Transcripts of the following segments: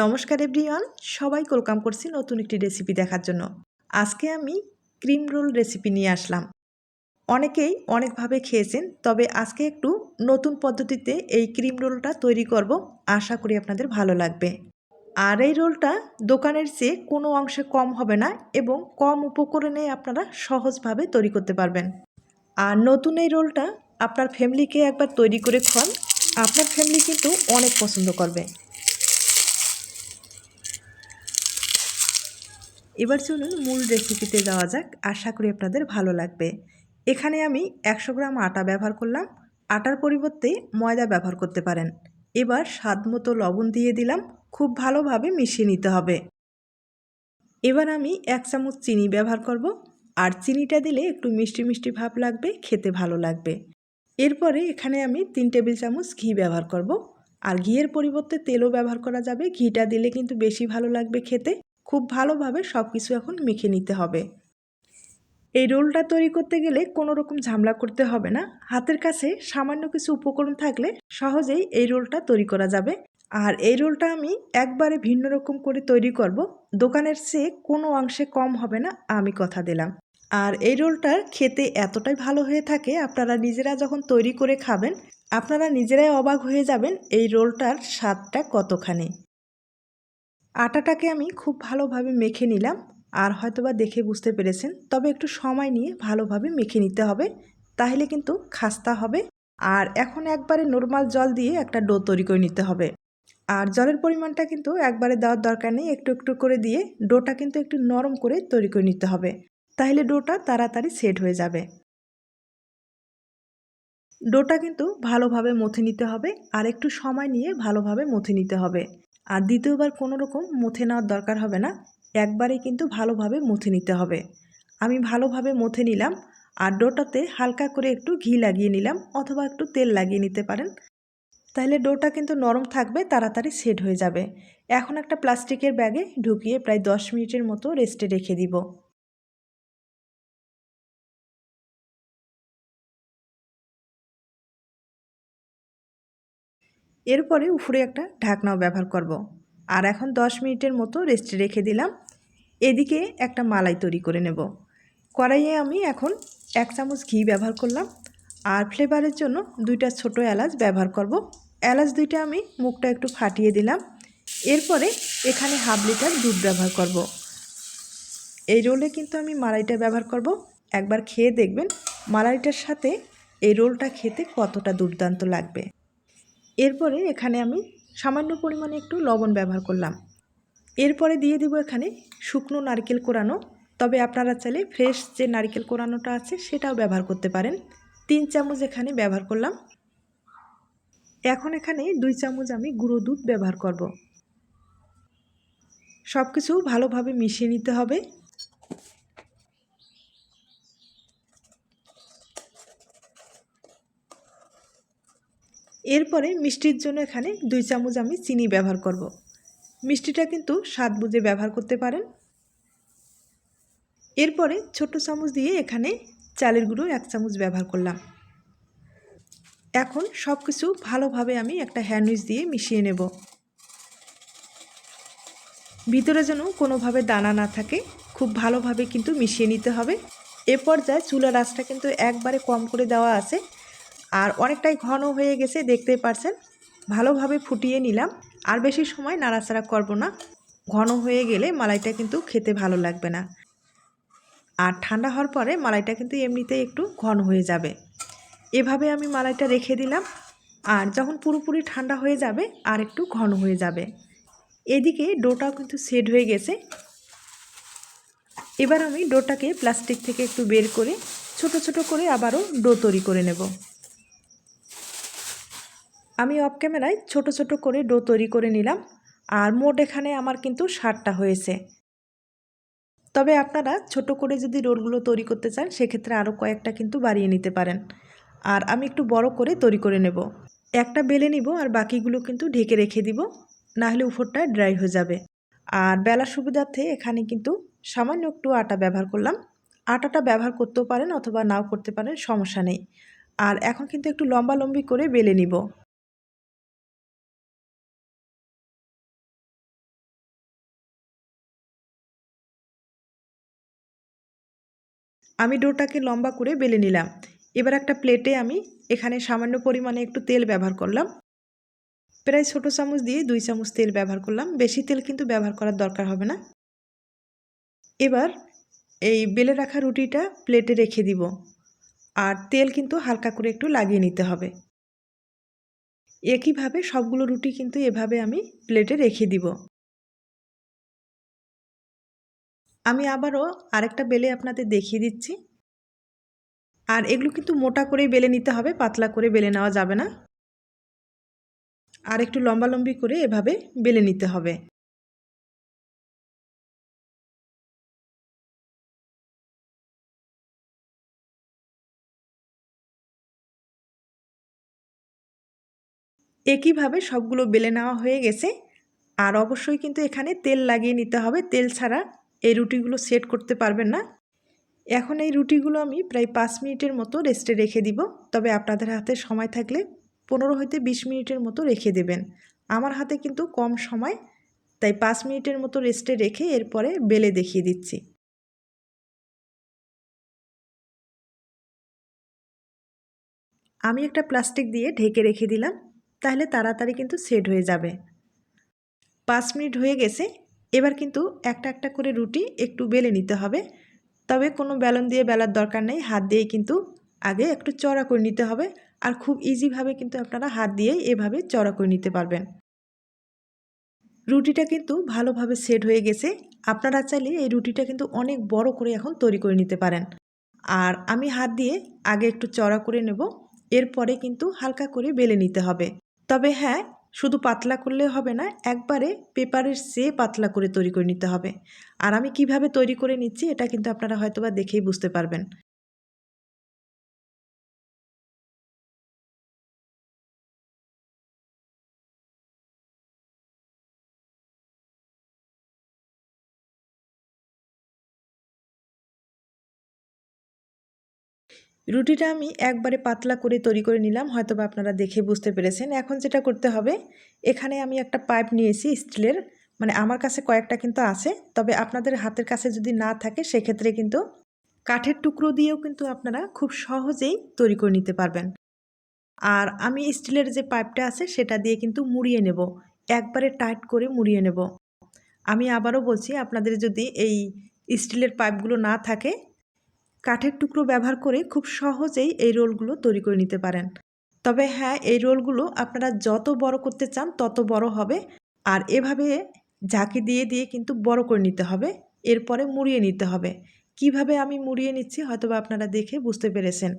নমস্কার এভরিওয়ান সবাই ওয়েলকাম করছি নতুন একটি রেসিপি দেখার জন্য। আজকে আমি ক্রিম রোল রেসিপি নিয়ে আসলাম। অনেকেই অনেকভাবে খেয়েছেন, তবে আজকে একটু নতুন পদ্ধতিতে এই ক্রিম রোলটা তৈরি করব। আশা করি আপনাদের ভালো লাগবে। আর এই রোলটা দোকানের চেয়ে কোনো অংশে কম হবে না এবং কম উপকরণে আপনারা সহজভাবে তৈরি করতে পারবেন। আর নতুন এই রোলটা আপনার ফ্যামিলিকে একবার তৈরি করে খান আপনার ফ্যামিলি কিন্তু অনেক পছন্দ করবে। এবার চলুন মূল রেসিপিতে যাওয়া যাক। আশা করি আপনাদের ভালো লাগবে। এখানে আমি একশো গ্রাম আটা ব্যবহার করলাম। আটার পরিবর্তে ময়দা ব্যবহার করতে পারেন। এবার স্বাদ মতো লবণ দিয়ে দিলাম। খুব ভালোভাবে মিশিয়ে নিতে হবে। এবার আমি এক চামচ চিনি ব্যবহার করব। আর চিনিটা দিলে একটু মিষ্টি মিষ্টি ভাব লাগবে, খেতে ভালো লাগবে। এরপরে এখানে আমি তিন টেবিল চামচ ঘি ব্যবহার করব। আর ঘিয়ের পরিবর্তে তেলও ব্যবহার করা যাবে। ঘিটা দিলে কিন্তু বেশি ভালো লাগবে খেতে। খুব ভালোভাবে সব কিছু এখন মেখে নিতে হবে। এই রোলটা তৈরি করতে গেলে কোনো রকম ঝামেলা করতে হবে না। হাতের কাছে সামান্য কিছু উপকরণ থাকলে সহজেই এই রোলটা তৈরি করা যাবে। আর এই রোলটা আমি একবারে ভিন্ন রকম করে তৈরি করব। দোকানের চেয়ে কোনো অংশে কম হবে না, আমি কথা দিলাম। আর এই রোলটার খেতে এতটাই ভালো হয়ে থাকে, আপনারা নিজেরা যখন তৈরি করে খাবেন, আপনারা নিজেরাই অবাক হয়ে যাবেন এই রোলটার স্বাদটা কতখানি। আটাটাকে আমি খুব ভালোভাবে মেখে নিলাম। আর হয়তোবা দেখে বুঝতে পেরেছেন, তবে একটু সময় নিয়ে ভালোভাবে মেখে নিতে হবে, তাহলে কিন্তু খাস্তা হবে। আর এখন একবারে নর্মাল জল দিয়ে একটা ডো তৈরি করে নিতে হবে। আর জলের পরিমাণটা কিন্তু একবারে দেওয়ার দরকার নেই, একটু একটু করে দিয়ে ডোটা কিন্তু একটু নরম করে তৈরি করে নিতে হবে। তাহলে ডোটা তাড়াতাড়ি সেট হয়ে যাবে। ডোটা কিন্তু ভালোভাবে মথে নিতে হবে, আর একটু সময় নিয়ে ভালোভাবে মথে নিতে হবে। আর দ্বিতীয়বার কোনো রকম মুথে নেওয়ার দরকার হবে না। একবারে কিন্তু ভালোভাবে মুথে নিতে হবে। আমি ভালোভাবে মুথে নিলাম, আর ডোটাতে হালকা করে একটু ঘি লাগিয়ে নিলাম, অথবা একটু তেল লাগিয়ে নিতে পারেন। তাহলে ডোটা কিন্তু নরম থাকবে, তাড়াতাড়ি সেট হয়ে যাবে। এখন একটা প্লাস্টিকের ব্যাগে ঢুকিয়ে প্রায় দশ মিনিটের মতো রেস্টে রেখে দিব। এরপরে উপরে একটা ঢাকনাও ব্যবহার করব। আর এখন দশ মিনিটের মতো রেস্টে রেখে দিলাম এদিকে একটা মালাই তৈরি করে নেব কড়াইয়ে আমি এখন এক চামচ ঘি ব্যবহার করলাম আর ফ্লেভারের জন্য দুইটা ছোট এলাচ ব্যবহার করব। এলাচ দুইটা আমি মুখটা একটু ফাটিয়ে দিলাম এরপরে এখানে হাফ লিটার দুধ ব্যবহার করব। এই রোলে কিন্তু আমি মালাইটা ব্যবহার করব একবার খেয়ে দেখবেন মালাইটার সাথে এই রোলটা খেতে কতটা দুর্দান্ত লাগবে এরপরে এখানে আমি সামান্য পরিমাণে একটু লবণ ব্যবহার করলাম। এরপরে দিয়ে দিব এখানে শুকনো নারকেল কোরানো। তবে আপনারা চাইলে ফ্রেশ যে নারকেল কোরানোটা আছে সেটাও ব্যবহার করতে পারেন। তিন চামচ এখানে ব্যবহার করলাম। এখন এখানে দুই চামচ আমি গুঁড়ো দুধ ব্যবহার করব। সব কিছু ভালোভাবে মিশিয়ে নিতে হবে। এরপরে মিষ্টির জন্য এখানে দুই চামচ আমি চিনি ব্যবহার করব। মিষ্টিটা কিন্তু স্বাদ বুঝে ব্যবহার করতে পারেন। এরপরে ছোট চামচ দিয়ে এখানে চালের গুঁড়ো এক চামচ ব্যবহার করলাম। এখন সব কিছু ভালোভাবে আমি একটা হ্যান্ডউইচ দিয়ে মিশিয়ে নেব। ভিতরে যেন কোনোভাবে দানা না থাকে, খুব ভালোভাবে কিন্তু মিশিয়ে নিতে হবে। এ পর্যায়ে চুলার আঁচটা কিন্তু একবারে কম করে দেওয়া আছে। আর অনেকটাই ঘন হয়ে গেছে দেখতে পারছেন। ভালোভাবে ফুটিয়ে নিলাম। আর বেশি সময় নাড়াচাড়া করব না। ঘন হয়ে গেলে মালাইটা কিন্তু খেতে ভালো লাগবে না। আর ঠান্ডা হওয়ার পরে মালাইটা কিন্তু এমনিতেই একটু ঘন হয়ে যাবে। এভাবে আমি মালাইটা রেখে দিলাম। আর যখন পুরোপুরি ঠান্ডা হয়ে যাবে, আর একটু ঘন হয়ে যাবে। এদিকে ডোটাও কিন্তু সেট হয়ে গেছে। এবার আমি ডোটাকে প্লাস্টিক থেকে একটু বের করে ছোট ছোট করে আবারও ডো তৈরি করে নেব। আমি অফ ক্যামেরায় ছোট ছোট করে ডো তৈরি করে নিলাম আর মোট এখানে আমার কিন্তু ষাটটা হয়েছে। তবে আপনারা ছোট করে যদি রোলগুলো তৈরি করতে চান, সেক্ষেত্রে আরও কয়েকটা কিন্তু বাড়িয়ে নিতে পারেন। আর আমি একটু বড় করে তৈরি করে নেব। একটা বেলে নিব আর বাকিগুলো কিন্তু ঢেকে রেখে দিব, নাহলে উপরটা ড্রাই হয়ে যাবে। আর বেলার সুবিধার্থে এখানে কিন্তু সামান্য একটু আটা ব্যবহার করলাম। আটাটা ব্যবহার করতেও পারেন অথবা নাও করতে পারেন, সমস্যা নেই। আর এখন কিন্তু একটু লম্বা লম্বি করে বেলে নিব। আমি ডোটাকে লম্বা করে বেলে নিলাম। এবার একটা প্লেটে আমি এখানে সামান্য পরিমাণে একটু তেল ব্যবহার করলাম। প্রায় ছোটো চামচ দিয়ে দুই চামচ তেল ব্যবহার করলাম। বেশি তেল কিন্তু ব্যবহার করার দরকার হবে না। এবার এই বেলে রাখা রুটিটা প্লেটে রেখে দিব। আর তেল কিন্তু হালকা করে একটু লাগিয়ে নিতে হবে। একইভাবে সবগুলো রুটি কিন্তু এভাবে আমি প্লেটে রেখে দিব। আমি আবারও আরেকটা বেলে আপনাদের দেখিয়ে দিচ্ছি। আর এগুলো কিন্তু মোটা করেই বেলে নিতে হবে, পাতলা করে বেলে নেওয়া যাবে না। আর একটু লম্বালম্বি করে এভাবে বেলে নিতে হবে। একইভাবে সবগুলো বেলে নেওয়া হয়ে গেছে। আর অবশ্যই কিন্তু এখানে তেল লাগিয়ে নিতে হবে। তেল ছাড়া এই রুটিগুলো সেট করতে পারবেন না। এখন এই রুটিগুলো আমি প্রায় পাঁচ মিনিটের মতো রেস্টে রেখে দিব। তবে আপনাদের হাতে সময় থাকলে পনেরো হইতে বিশ মিনিটের মতো রেখে দেবেন। আমার হাতে কিন্তু কম সময়, তাই পাঁচ মিনিটের মতো রেস্টে রেখে এরপরে বেলে দেখিয়ে দিচ্ছি। আমি একটা প্লাস্টিক দিয়ে ঢেকে রেখে দিলাম, তাহলে তাড়াতাড়ি কিন্তু সেট হয়ে যাবে। পাঁচ মিনিট হয়ে গেছে এবার কিন্তু একটা একটা করে রুটি একটু বেলে নিতে হবে। তবে কোনো বেলন দিয়ে বেলার দরকার নেই। হাত দিয়ে কিন্তু আগে একটু চড়া করে নিতে হবে। আর খুব ইজিভাবে কিন্তু আপনারা হাত দিয়েই এভাবে চড়া করে নিতে পারবেন। রুটিটা কিন্তু ভালোভাবে সেট হয়ে গেছে। আপনারা চাইলে এই রুটিটা কিন্তু অনেক বড় করে এখন তৈরি করে নিতে পারেন। আর আমি হাত দিয়ে আগে একটু চড়া করে নেব। এরপরে কিন্তু হালকা করে বেলে নিতে হবে। তবে হ্যাঁ শুধু পাতলা করলে হবে না, একবারে পেপারের সে পাতলা করে তৈরি করে নিতে হবে। আর আমি কীভাবে তৈরি করে নিচ্ছি, এটা কিন্তু আপনারা হয়তো বা দেখেই বুঝতে পারবেন। রুটিটা আমি একবারে পাতলা করে তৈরি করে নিলাম হয়তো বা আপনারা দেখে বুঝতে পেরেছেন। এখন যেটা করতে হবে, এখানে আমি একটা পাইপ নিয়েছি স্টিলের মানে আমার কাছে কয়েকটা কিন্তু আছে, তবে আপনাদের হাতের কাছে যদি না থাকে, সেক্ষেত্রে কিন্তু কাঠের টুকরো দিয়েও কিন্তু আপনারা খুব সহজেই তৈরি করে নিতে পারবেন। আর আমি স্টিলের যে পাইপটা আছে, সেটা দিয়ে কিন্তু মুড়িয়ে নেব, একবারে টাইট করে মুড়িয়ে নেব। আমি আবারও বলছি, আপনাদের যদি এই স্টিলের পাইপগুলো না থাকে কাঠের টুকরো ব্যবহার করে খুব সহজেই এই রোলগুলো তৈরি করে নিতে পারেন। তবে হ্যাঁ এই রোলগুলো আপনারা যত বড় করতে চান তত বড় হবে। আর এভাবে ঝাঁকি দিয়ে দিয়ে কিন্তু বড় করে নিতে হবে। এরপরে মুড়িয়ে নিতে হবে। কীভাবে আমি মুড়িয়ে নিচ্ছি হয়তোবা আপনারা দেখে বুঝতে পেরেছেন।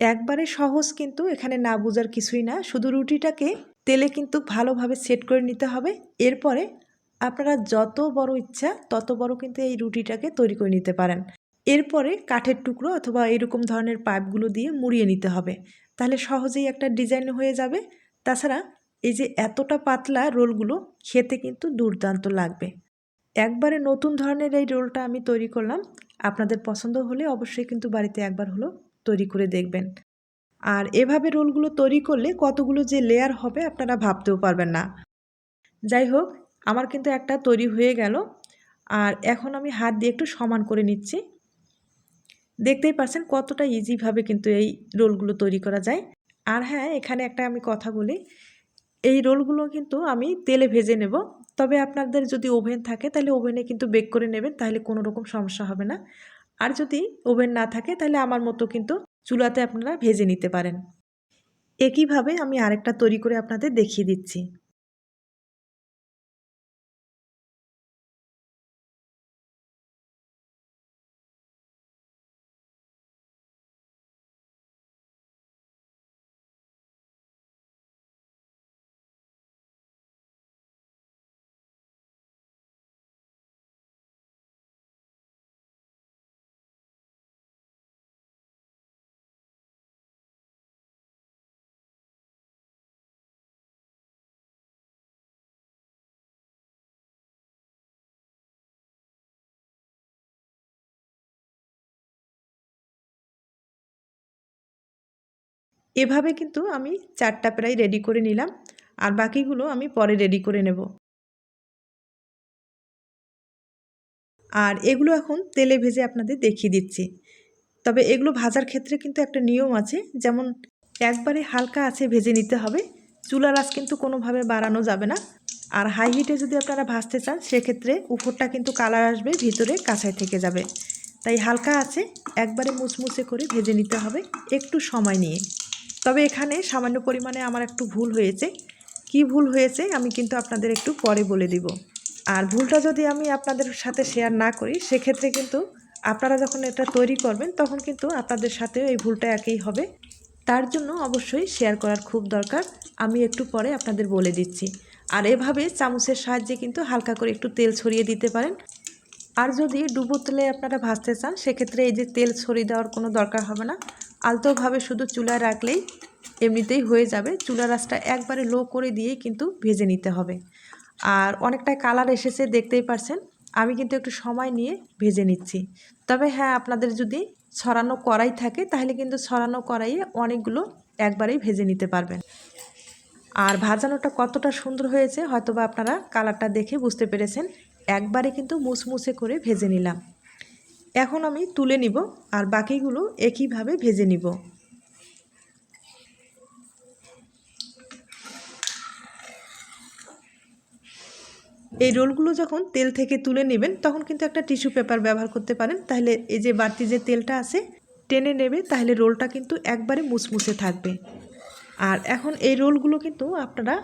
একবারে সহজ কিন্তু এখানে না বোঝার কিছুই না। শুধু রুটিটাকে তেলে কিন্তু ভালোভাবে সেট করে নিতে হবে। এরপরে আপনারা যত বড় ইচ্ছা তত বড় কিন্তু এই রুটিটাকে তৈরি করে নিতে পারেন। এরপরে কাঠের টুকরো অথবা এরকম ধরনের পাইপগুলো দিয়ে মুড়িয়ে নিতে হবে। তাহলে সহজেই একটা ডিজাইন হয়ে যাবে। তাছাড়া এই যে এতটা পাতলা রোলগুলো খেতে কিন্তু দুর্দান্ত লাগবে। একবারে নতুন ধরনের এই রোলটা আমি তৈরি করলাম। আপনাদের পছন্দ হলে অবশ্যই কিন্তু বাড়িতে একবার হলো তৈরি করে দেখবেন। আর এভাবে রোলগুলো তৈরি করলে কতগুলো যে লেয়ার হবে আপনারা ভাবতেও পারবেন না। যাই হোক, আমার কিন্তু একটা তৈরি হয়ে গেল। আর এখন আমি হাত দিয়ে একটু সমান করে নিচ্ছি। দেখতেই পাচ্ছেন কতটা ইজিভাবে কিন্তু এই রোলগুলো তৈরি করা যায়। আর হ্যাঁ এখানে একটা আমি কথা বলি, এই রোলগুলো কিন্তু আমি তেলে ভেজে নেব। তবে আপনাদের যদি ওভেন থাকে, তাহলে ওভেনে কিন্তু বেক করে নেবেন, তাহলে কোনো রকম সমস্যা হবে না। আর যদি ওভেন না থাকে, তাহলে আমার মতো কিন্তু চুলাতে আপনারা ভেজে নিতে পারেন। একইভাবে আমি আরেকটা তৈরি করে আপনাদের দেখিয়ে দিচ্ছি। এভাবে কিন্তু আমি চারটা প্রায় রেডি করে নিলাম। আর বাকিগুলো আমি পরে রেডি করে নেব। আর এগুলো এখন তেলে ভেজে আপনাদের দেখিয়ে দিচ্ছি। তবে এগুলো ভাজার ক্ষেত্রে কিন্তু একটা নিয়ম আছে, যেমন একবারে হালকা আছে ভেজে নিতে হবে। চুলার আঁচ কিন্তু কোনোভাবে বাড়ানো যাবে না। আর হাই হিটে যদি আপনারা ভাজতে চান, সেক্ষেত্রে উপরটা কিন্তু কালার আসবে, ভিতরে কাঁচায় থেকে যাবে। তাই হালকা আছে একবারে মুচমুচে করে ভেজে নিতে হবে, একটু সময় নিয়ে। তবে এখানে সামান্য পরিমাণে আমার একটু ভুল হয়েছে। কি ভুল হয়েছে আমি কিন্তু আপনাদের একটু পরে বলে দিব। আর ভুলটা যদি আমি আপনাদের সাথে শেয়ার না করি, সেক্ষেত্রে কিন্তু আপনারা যখন এটা তৈরি করবেন, তখন কিন্তু আপনাদের সাথেও এই ভুলটা একই হবে। তার জন্য অবশ্যই শেয়ার করার খুব দরকার। আমি একটু পরে আপনাদের বলে দিচ্ছি। আর এভাবে চামচের সাহায্যে কিন্তু হালকা করে একটু তেল ছড়িয়ে দিতে পারেন। আর যদি ডুবো তেলে আপনারা ভাজতে চান, সেক্ষেত্রে এই যে তেল ছড়িয়ে দেওয়ার কোনো দরকার হবে না। আলতোভাবে শুধু চুলায় রাখলেই এমনিতেই হয়ে যাবে। চুলা রাসটা একবারে লো করে দিয়েই কিন্তু ভেজে নিতে হবে। আর অনেকটা কালার এসেছে, দেখতেই পারছেন। আমি কিন্তু একটু সময় নিয়ে ভেজে নিচ্ছি। তবে হ্যাঁ আপনাদের যদি ছড়ানো কড়াই থাকে, তাহলে কিন্তু ছড়ানো কড়াইয়ে অনেকগুলো একবারেই ভেজে নিতে পারবেন। আর ভাজানোটা কতটা সুন্দর হয়েছে, হয়তোবা আপনারা কালারটা দেখে বুঝতে পেরেছেন। একবারে কিন্তু মুসমুসে করে ভেজে নিলাম। এখন আমি তুলে নিব আর বাকিগুলো একইভাবে ভেজে নিব। এই রোলগুলো যখন তেল থেকে তুলে নেবেন, তখন কিন্তু একটা টিস্যু পেপার ব্যবহার করতে পারেন। তাহলে এই যে বাড়তি যে তেলটা আছে, টেনে নেবে, তাহলে রোলটা কিন্তু একবারে মুসমুসে থাকবে। আর এখন এই রোলগুলো কিন্তু আপনারা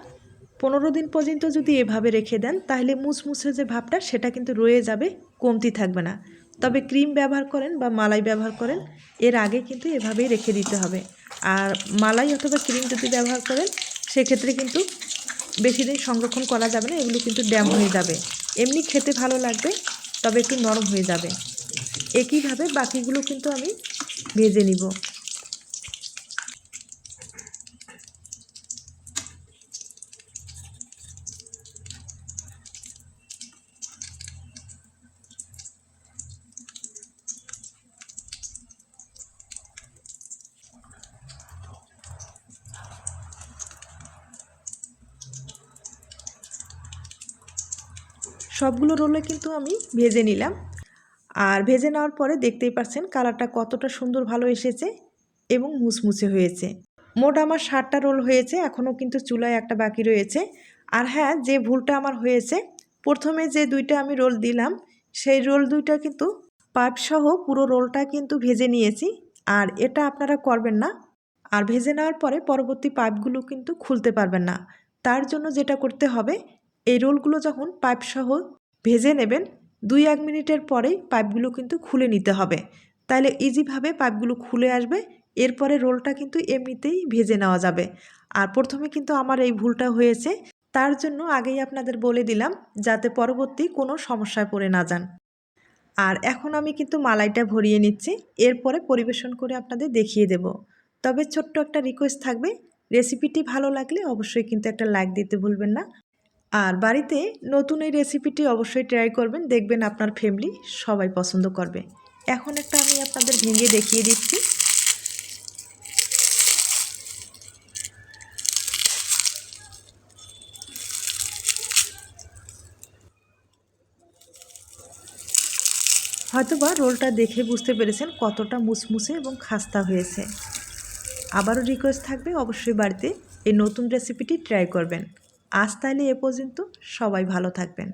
পনেরো দিন পর্যন্ত যদি এভাবে রেখে দেন, তাহলে মুসমুসে যে ভাবটা, সেটা কিন্তু রয়ে যাবে, কমতি থাকবে না। তবে ক্রিম ব্যবহার করেন বা মালাই ব্যবহার করেন, এর আগে কিন্তু এভাবেই রেখে দিতে হবে। আর মালাই অথবা ক্রিম যদি ব্যবহার করেন, সেক্ষেত্রে কিন্তু বেশি দিন সংরক্ষণ করা যাবে না, এগুলো কিন্তু ড্যাম হয়ে যাবে। এমনি খেতে ভালো লাগবে, তবে একটু নরম হয়ে যাবে। একইভাবে বাকিগুলো কিন্তু আমি ভেজে নিব। সবগুলো রোলে কিন্তু আমি ভেজে নিলাম। আর ভেজে নেওয়ার পরে দেখতেই পাচ্ছেন কালারটা কতটা সুন্দর ভালো এসেছে এবং মুসমুসে হয়েছে। মোট আমার ষাটটা রোল হয়েছে, এখনও কিন্তু চুলায় একটা বাকি রয়েছে। আর হ্যাঁ যে ভুলটা আমার হয়েছে, প্রথমে যে দুইটা আমি রোল দিলাম, সেই রোল দুইটা কিন্তু পাইপসহ পুরো রোলটা কিন্তু ভেজে নিয়েছি। আর এটা আপনারা করবেন না। আর ভেজে নেওয়ার পরে পরবর্তী পাইপগুলো কিন্তু খুলতে পারবেন না। তার জন্য যেটা করতে হবে এই রোলগুলো যখন পাইপসহ ভেজে নেবেন, দুই এক মিনিটের পরেই পাইপগুলো কিন্তু খুলে নিতে হবে। তাহলে ইজিভাবে পাইপগুলো খুলে আসবে, এরপরে রোলটা কিন্তু এমনিতেই ভেজে নেওয়া যাবে। আর প্রথমে কিন্তু আমার এই ভুলটা হয়েছে, তার জন্য আগেই আপনাদের বলে দিলাম, যাতে পরবর্তী কোনো সমস্যায় পড়ে না যান। আর এখন আমি কিন্তু মালাইটা ভরিয়ে নিচ্ছি, এরপরে পরিবেশন করে আপনাদের দেখিয়ে দেব। তবে ছোট্ট একটা রিকোয়েস্ট থাকবে রেসিপিটি ভালো লাগলে অবশ্যই কিন্তু একটা লাইক দিতে ভুলবেন না। আর বাড়িতে নতুন এই রেসিপিটি অবশ্যই ট্রাই করবেন, দেখবেন আপনার ফ্যামিলি সবাই পছন্দ করবে। এখন একটা আমি আপনাদের ভেঙে দেখিয়ে দিচ্ছি। হয়তোবা রোলটা দেখে বুঝতে পেরেছেন কতটা মুসমুসে এবং খাস্তা হয়েছে। আবারও রিকোয়েস্ট থাকবে, অবশ্যই বাড়িতে এই নতুন রেসিপিটি ট্রাই করবেন। আজ তাহলে এ পর্যন্ত সবাই ভালো থাকবেন।